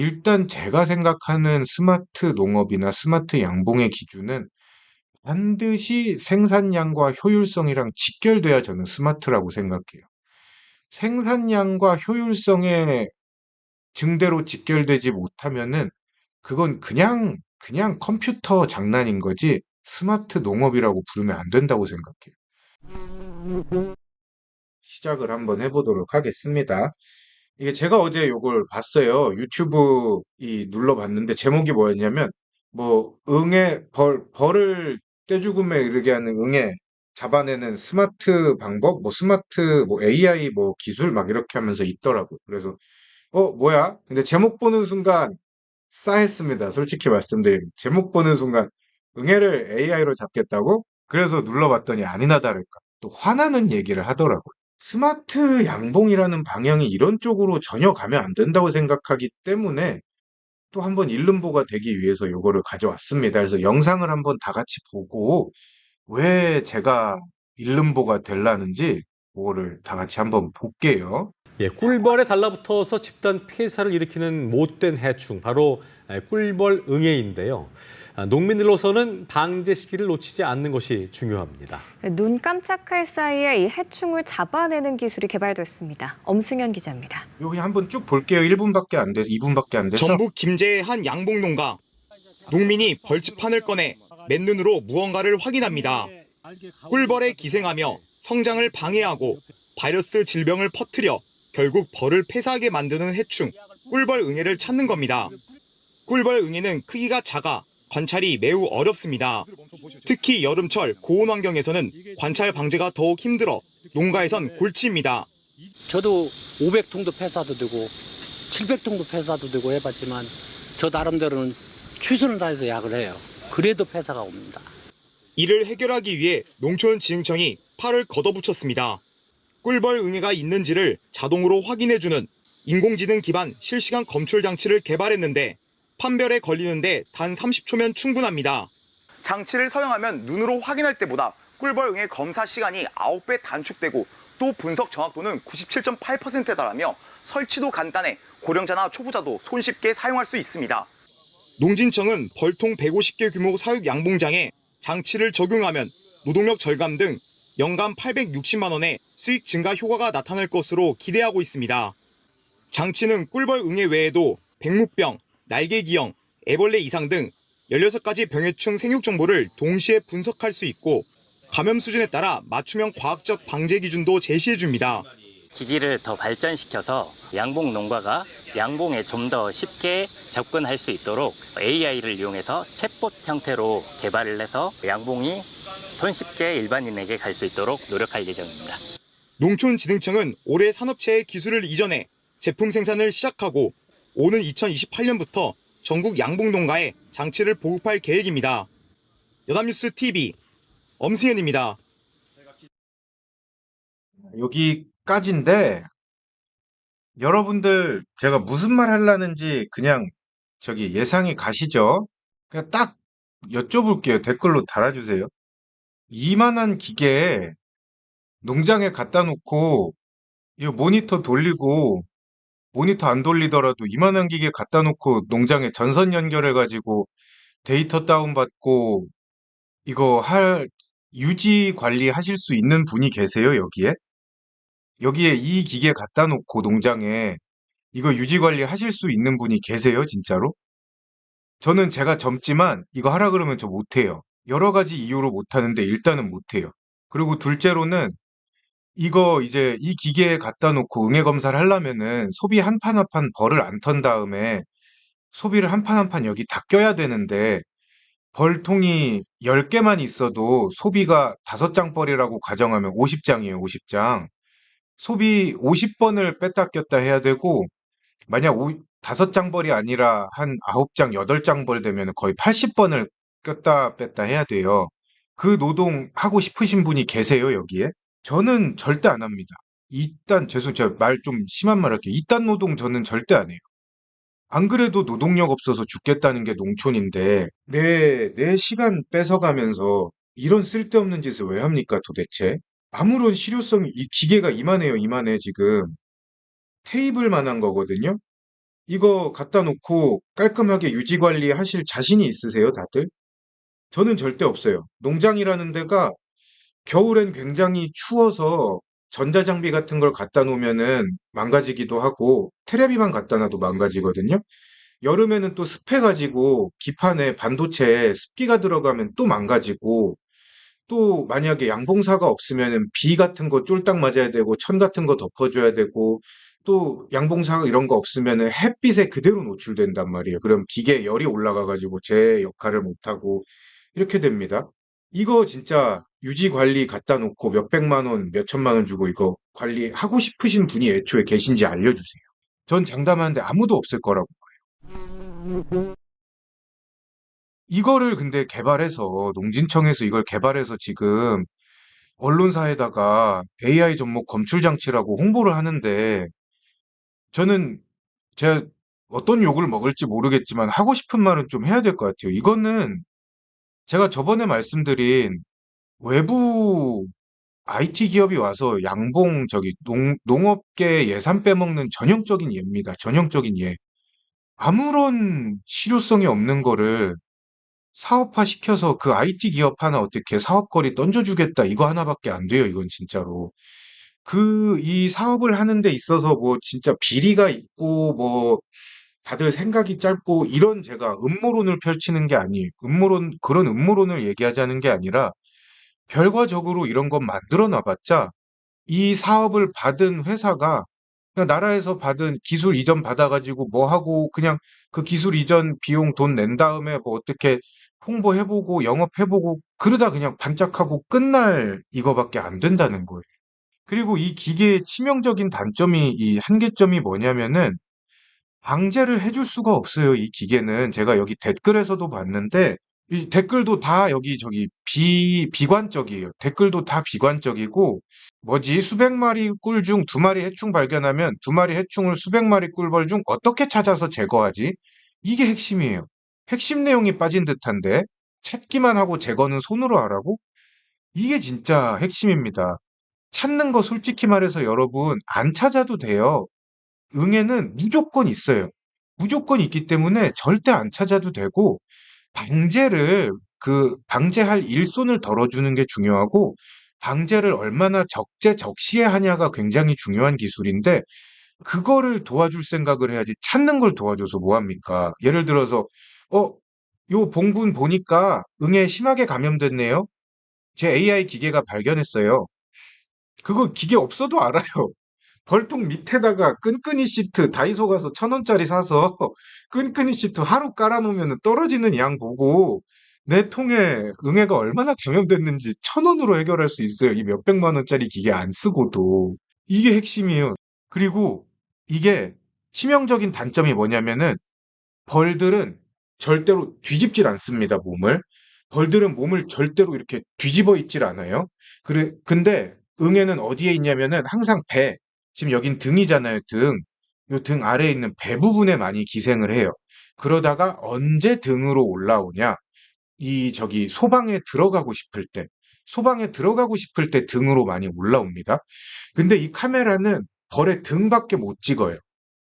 일단 제가 생각하는 스마트 농업이나 스마트 양봉의 기준은 반드시 생산량과 효율성이랑 직결돼야 저는 스마트라고 생각해요. 생산량과 효율성의 증대로 직결되지 못하면은 그건 그냥, 그냥 컴퓨터 장난인 거지 스마트 농업이라고 부르면 안 된다고 생각해요. 시작을 한번 해보도록 하겠습니다. 이게 제가 어제 요걸 봤어요. 유튜브 이 눌러봤는데 제목이 뭐였냐면 뭐 응애 벌 벌을 떼죽음에 이르게 하는 응애 잡아내는 스마트 방법 뭐 스마트 뭐 AI 뭐 기술 막 이렇게 하면서 있더라고. 그래서 어 뭐야? 근데 제목 보는 순간 싸했습니다. 솔직히 말씀드리면 제목 보는 순간 응애를 AI로 잡겠다고? 그래서 눌러봤더니 아니나 다를까 또 화나는 얘기를 하더라고요. 스마트 양봉이라는 방향이 이런 쪽으로 전혀 가면 안 된다고 생각하기 때문에 또 한번 일름보가 되기 위해서 요거를 가져왔습니다. 그래서 영상을 한번 다 같이 보고 왜 제가 일름보가 되려는지 그거를 다 같이 한번 볼게요. 예, 꿀벌에 달라붙어서 집단 폐사를 일으키는 못된 해충, 바로 예, 꿀벌 응애인데요. 아, 농민들로서는 방제 시기를 놓치지 않는 것이 중요합니다. 눈 깜짝할 사이에 이 해충을 잡아내는 기술이 개발됐습니다. 엄승현 기자입니다. 여기 한번 쭉 볼게요. 1분밖에 안 돼서 2분밖에 안 돼서 전북 김제의 한 양봉 농가 농민이 벌집판을 꺼내 맨눈으로 무언가를 확인합니다. 꿀벌에 기생하며 성장을 방해하고 바이러스 질병을 퍼뜨려 결국 벌을 폐사하게 만드는 해충 꿀벌 응애를 찾는 겁니다. 꿀벌 응애는 크기가 작아 관찰이 매우 어렵습니다. 특히 여름철 고온 환경에서는 관찰 방제가 더욱 힘들어 농가에선 골치입니다. 저도 500통도 폐사도 되고 700통도 폐사도 되고 해봤지만 저 나름대로는 최선을 다해서 약을 해요. 그래도 폐사가 옵니다. 이를 해결하기 위해 농촌진흥청이 팔을 걷어붙였습니다. 꿀벌 응애가 있는지를 자동으로 확인해주는 인공지능 기반 실시간 검출 장치를 개발했는데 판별에 걸리는데 단 30초면 충분합니다. 장치를 사용하면 눈으로 확인할 때보다 꿀벌 응애 검사 시간이 9배 단축되고 또 분석 정확도는 97.8%에 달하며 설치도 간단해 고령자나 초보자도 손쉽게 사용할 수 있습니다. 농진청은 벌통 150개 규모 사육 양봉장에 장치를 적용하면 노동력 절감 등 연간 860만 원의 수익 증가 효과가 나타날 것으로 기대하고 있습니다. 장치는 꿀벌 응애 외에도 백무병, 날개기형, 애벌레 이상 등 16가지 병해충 생육 정보를 동시에 분석할 수 있고 감염 수준에 따라 맞춤형 과학적 방제 기준도 제시해 줍니다. 기기를 더 발전시켜서 양봉 농가가 양봉에 좀 더 쉽게 접근할 수 있도록 AI를 이용해서 챗봇 형태로 개발을 해서 양봉이 손쉽게 일반인에게 갈 수 있도록 노력할 예정입니다. 농촌진흥청은 올해 산업체의 기술을 이전해 제품 생산을 시작하고 오는 2028년부터 전국 양봉 농가에 장치를 보급할 계획입니다. 여담뉴스 TV 엄승현입니다. 여기까지인데 여러분들 제가 무슨 말 하려는지 그냥 저기 예상이 가시죠? 그냥 딱 여쭤볼게요. 댓글로 달아주세요. 이만한 기계에 농장에 갖다 놓고 이거 모니터 돌리고 모니터 안 돌리더라도 이만한 기계 갖다 놓고 농장에 전선 연결해가지고 데이터 다운받고 이거 할 유지 관리 하실 수 있는 분이 계세요, 여기에? 여기에 이 기계 갖다 놓고 농장에 이거 유지 관리 하실 수 있는 분이 계세요, 진짜로? 저는 제가 젊지만 이거 하라 그러면 저 못해요. 여러 가지 이유로 못하는데 일단은 못해요. 그리고 둘째로는 이거 이제 이 기계에 갖다 놓고 응애 검사를 하려면은 소비 한판한판 벌을 안 턴 다음에 소비를 한판한판 여기 다 껴야 되는데 벌통이 10 개만 있어도 소비가 5 장 벌이라고 가정하면 50 장이에요, 50 장. 소비 50 번을 뺐다 꼈다 해야 되고 만약 5장 벌이 아니라 한 9 장, 8 장 벌 되면 거의 80 번을 꼈다 뺐다 해야 돼요. 그 노동 하고 싶으신 분이 계세요, 여기에? 저는 절대 안 합니다. 이딴, 죄송, 제가 말 좀 심한 말 할게요. 이딴 노동 저는 절대 안 해요. 안 그래도 노동력 없어서 죽겠다는 게 농촌인데, 내, 내 시간 뺏어가면서 이런 쓸데없는 짓을 왜 합니까, 도대체? 아무런 실효성이, 이 기계가 이만해요, 이만해, 지금. 테이블만한 거거든요? 이거 갖다 놓고 깔끔하게 유지 관리 하실 자신이 있으세요, 다들? 저는 절대 없어요. 농장이라는 데가 겨울엔 굉장히 추워서 전자장비 같은 걸 갖다 놓으면은 망가지기도 하고, 테레비만 갖다 놔도 망가지거든요. 여름에는 또 습해 가지고 기판에 반도체에 습기가 들어가면 또 망가지고, 또 만약에 양봉사가 없으면은 비 같은 거 쫄딱 맞아야 되고, 천 같은 거 덮어줘야 되고, 또 양봉사가 이런 거 없으면은 햇빛에 그대로 노출된단 말이에요. 그럼 기계에 열이 올라가 가지고 제 역할을 못 하고 이렇게 됩니다. 이거 진짜 유지 관리 갖다 놓고 몇백만 원, 몇천만 원 주고 이거 관리하고 싶으신 분이 애초에 계신지 알려주세요. 전 장담하는데 아무도 없을 거라고. 이거를 근데 개발해서 농진청에서 이걸 개발해서 지금 언론사에다가 AI 접목 검출 장치라고 홍보를 하는데 저는 제가 어떤 욕을 먹을지 모르겠지만 하고 싶은 말은 좀 해야 될 것 같아요. 이거는 제가 저번에 말씀드린 외부 IT 기업이 와서 양봉 저기 농, 농업계 예산 빼먹는 전형적인 예입니다. 전형적인 예. 아무런 실효성이 없는 거를 사업화 시켜서 그 IT 기업 하나 어떻게 사업거리 던져주겠다 이거 하나밖에 안 돼요. 이건 진짜로. 그, 이 사업을 하는 데 있어서 뭐 진짜 비리가 있고 뭐 다들 생각이 짧고 이런 제가 음모론을 펼치는 게 아니에요. 음모론, 그런 음모론을 얘기하자는 게 아니라 결과적으로 이런 건 만들어 놔봤자 이 사업을 받은 회사가 그냥 나라에서 받은 기술 이전 받아가지고 뭐 하고 그냥 그 기술 이전 비용 돈 낸 다음에 뭐 어떻게 홍보해보고 영업해보고 그러다 그냥 반짝하고 끝날 이거밖에 안 된다는 거예요. 그리고 이 기계의 치명적인 단점이 이 한계점이 뭐냐면은 방제를 해줄 수가 없어요. 이 기계는 제가 여기 댓글에서도 봤는데 이 댓글도 다 여기 저기 비 비관적이에요. 댓글도 다 비관적이고 뭐지 수백 마리 꿀 중 두 마리 해충 발견하면 두 마리 해충을 수백 마리 꿀벌 중 어떻게 찾아서 제거하지? 이게 핵심이에요. 핵심 내용이 빠진 듯한데 찾기만 하고 제거는 손으로 하라고? 이게 진짜 핵심입니다. 찾는 거 솔직히 말해서 여러분 안 찾아도 돼요. 응애는 무조건 있어요. 무조건 있기 때문에 절대 안 찾아도 되고 방제를 그 방제할 일손을 덜어주는 게 중요하고 방제를 얼마나 적재적시에 하냐가 굉장히 중요한 기술인데 그거를 도와줄 생각을 해야지 찾는 걸 도와줘서 뭐 합니까? 예를 들어서 어, 요 봉군 보니까 응애 심하게 감염됐네요. 제 AI 기계가 발견했어요. 그거 기계 없어도 알아요. 벌통 밑에다가 끈끈이 시트 다이소 가서 천 원짜리 사서 끈끈이 시트 하루 깔아놓으면 떨어지는 양 보고 내 통에 응애가 얼마나 감염됐는지 천 원으로 해결할 수 있어요. 이 몇백만 원짜리 기계 안 쓰고도. 이게 핵심이에요. 그리고 이게 치명적인 단점이 뭐냐면은 벌들은 절대로 뒤집질 않습니다, 몸을. 벌들은 몸을 절대로 이렇게 뒤집어 있질 않아요. 그래, 근데 응애는 어디에 있냐면은 항상 배, 지금 여긴 등이잖아요, 등. 요 등 아래에 있는 배 부분에 많이 기생을 해요. 그러다가 언제 등으로 올라오냐? 이 저기 소방에 들어가고 싶을 때, 소방에 들어가고 싶을 때 등으로 많이 올라옵니다. 근데 이 카메라는 벌의 등밖에 못 찍어요.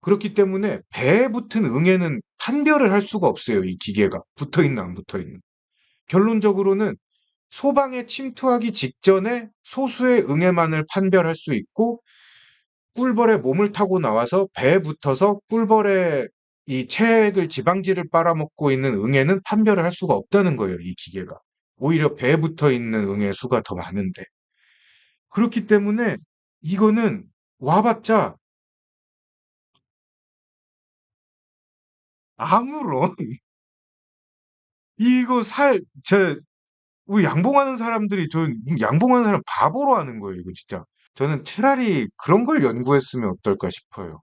그렇기 때문에 배에 붙은 응애는 판별을 할 수가 없어요, 이 기계가. 붙어 있나 안 붙어 있나. 결론적으로는 소방에 침투하기 직전에 소수의 응애만을 판별할 수 있고 꿀벌의 몸을 타고 나와서 배에 붙어서 꿀벌의 이 체액을 지방질을 빨아먹고 있는 응애는 판별을 할 수가 없다는 거예요, 이 기계가. 오히려 배에 붙어 있는 응애 수가 더 많은데. 그렇기 때문에 이거는 와봤자 아무런 이거 살, 제, 우리 양봉하는 사람들이 저 양봉하는 사람 바보로 하는 거예요, 이거 진짜. 저는 차라리 그런 걸 연구했으면 어떨까 싶어요.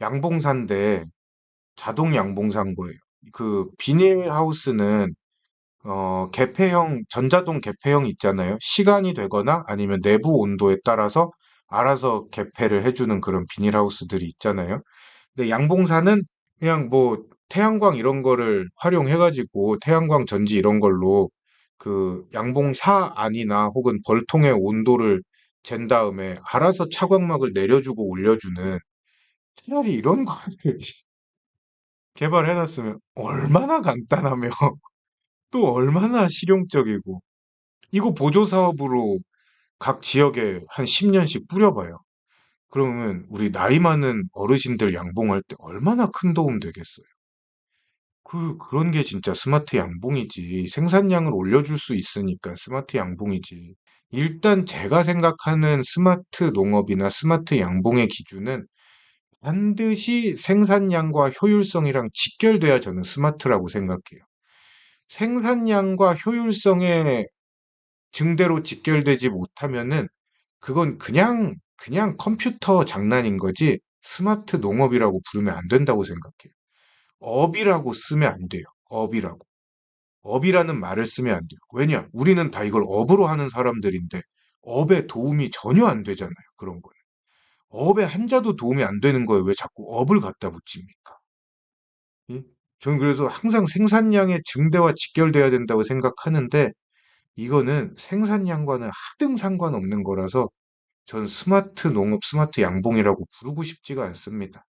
양봉사인데 자동 양봉사인 거예요. 그 비닐하우스는 어, 개폐형, 전자동 개폐형 있잖아요. 시간이 되거나 아니면 내부 온도에 따라서 알아서 개폐를 해주는 그런 비닐하우스들이 있잖아요. 근데 양봉사는 그냥 뭐 태양광 이런 거를 활용해가지고 태양광 전지 이런 걸로 그 양봉사 안이나 혹은 벌통의 온도를 잰 다음에 알아서 차광막을 내려주고 올려주는 차라리 이런 거를 개발해놨으면 얼마나 간단하며 또 얼마나 실용적이고 이거 보조 사업으로 각 지역에 한 10년씩 뿌려봐요. 그러면 우리 나이 많은 어르신들 양봉할 때 얼마나 큰 도움 되겠어요. 그, 그런 게 진짜 스마트 양봉이지. 생산량을 올려줄 수 있으니까 스마트 양봉이지. 일단 제가 생각하는 스마트 농업이나 스마트 양봉의 기준은 반드시 생산량과 효율성이랑 직결돼야 저는 스마트라고 생각해요. 생산량과 효율성의 증대로 직결되지 못하면은 그건 그냥, 그냥 컴퓨터 장난인 거지 스마트 농업이라고 부르면 안 된다고 생각해요. 업이라고 쓰면 안 돼요. 업이라고. 업이라는 말을 쓰면 안 돼요. 왜냐? 우리는 다 이걸 업으로 하는 사람들인데 업에 도움이 전혀 안 되잖아요. 그런 거는. 업에 한자도 도움이 안 되는 거예요. 왜 자꾸 업을 갖다 붙입니까? 예? 저는 그래서 항상 생산량의 증대와 직결돼야 된다고 생각하는데 이거는 생산량과는 하등 상관없는 거라서 전 스마트 농업, 스마트 양봉이라고 부르고 싶지가 않습니다.